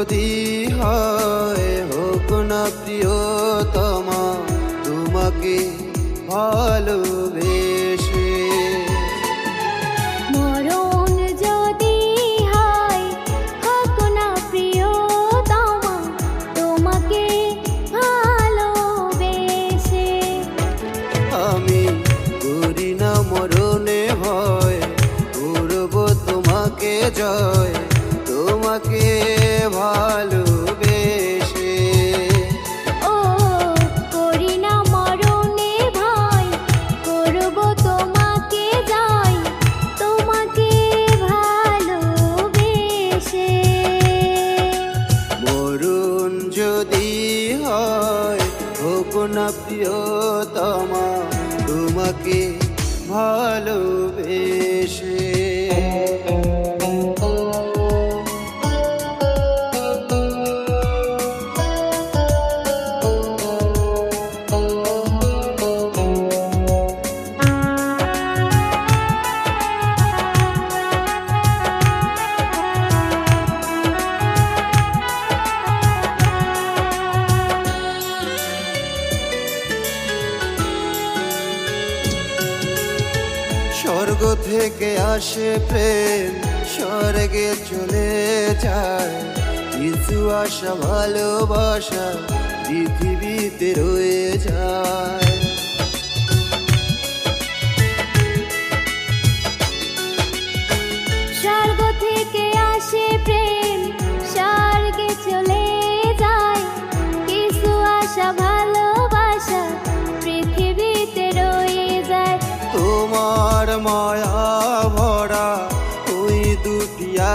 হয় হোক না প্রিয়তমা তোমাকে ভালোবেসে। মরণ যদি হয় হোক না প্রিয়তমা তোমাকে ভালোবেসে। আমি করি না মরণে ভয় করব তোমাকে জয়। প্রিয়তমা তোমাকে ভালোবেসে স্বর্গ থেকে আসে প্রেম স্বর্গে চলে যায়। কিছু আশা ভালোবাসা পৃথিবীতে রয়ে যায়।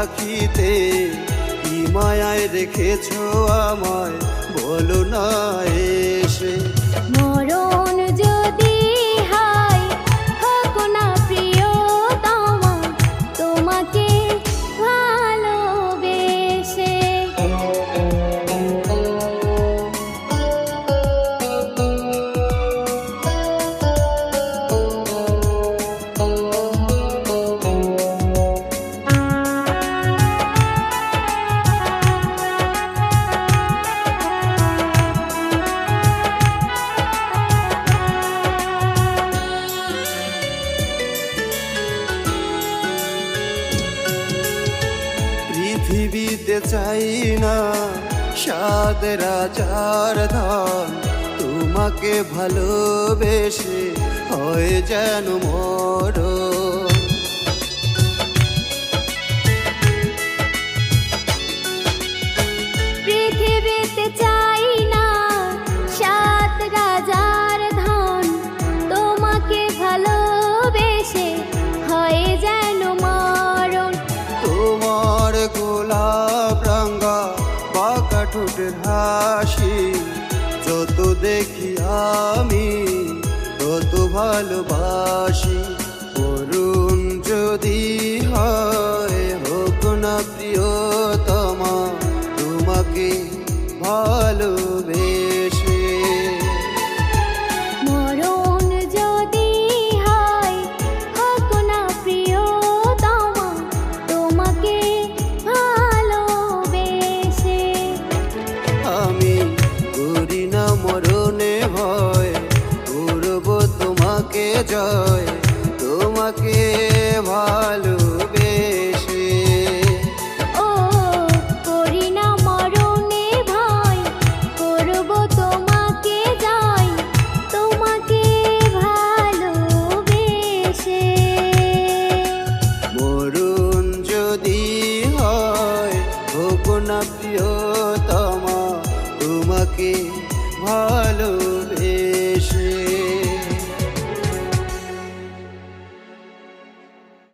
আখিতে কি মায়ায় রেখেছ আমায়? বলো না এসে। মরণ যদি পৃথিবীতে চাই না। সাদ রাজার ধন তোমাকে ভালোবেসে হয় যেন মরণ। আমি কত ভালোবাসি। করুণ যদি হয় হোক না প্রিয়তমা তোমাকে ভালোবেসে হয় হোক না প্রিয়তমা তোমাকে ভালো